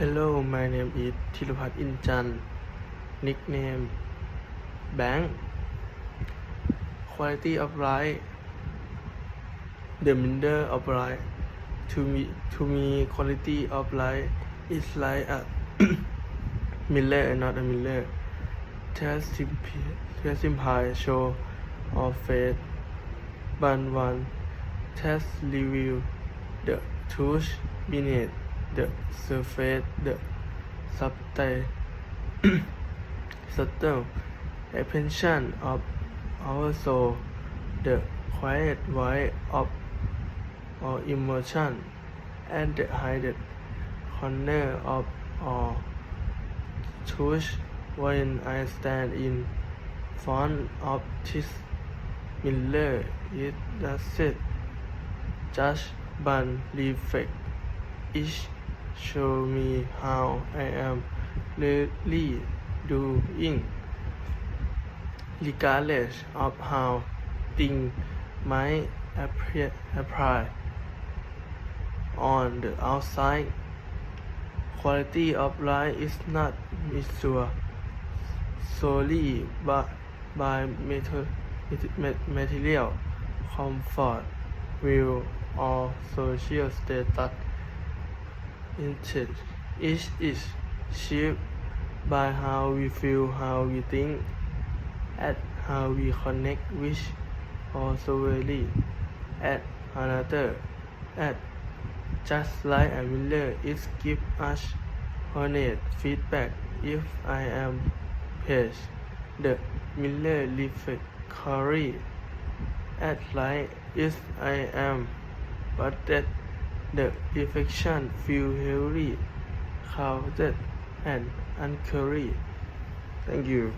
Hello, my name is Thirupat Inchan, nickname Bank. Quality of life, the minder of life. To me, to me, quality of life is like a miller and not a miller. Just simple show of faith, but one Test review the truth beneath the surface the subtle subtle expansion of our soul the quiet voice of our emotion and the hidden corner of our truth when I stand in front of this mirror it doesn't judge but reflect each show me how I am really doing. Regardless of how things might appear apply on the outside quality of life is not measured solely by, by material comfort will or social status Instead, each is shaped by how we feel, how we think, and how we connect with or solely at another. at just like a mirror, it gives us honest feedback. If I am page, the mirror reflects correctly at like if I am, but that the reflection feel heavy, clouded, and unclear. Thank you.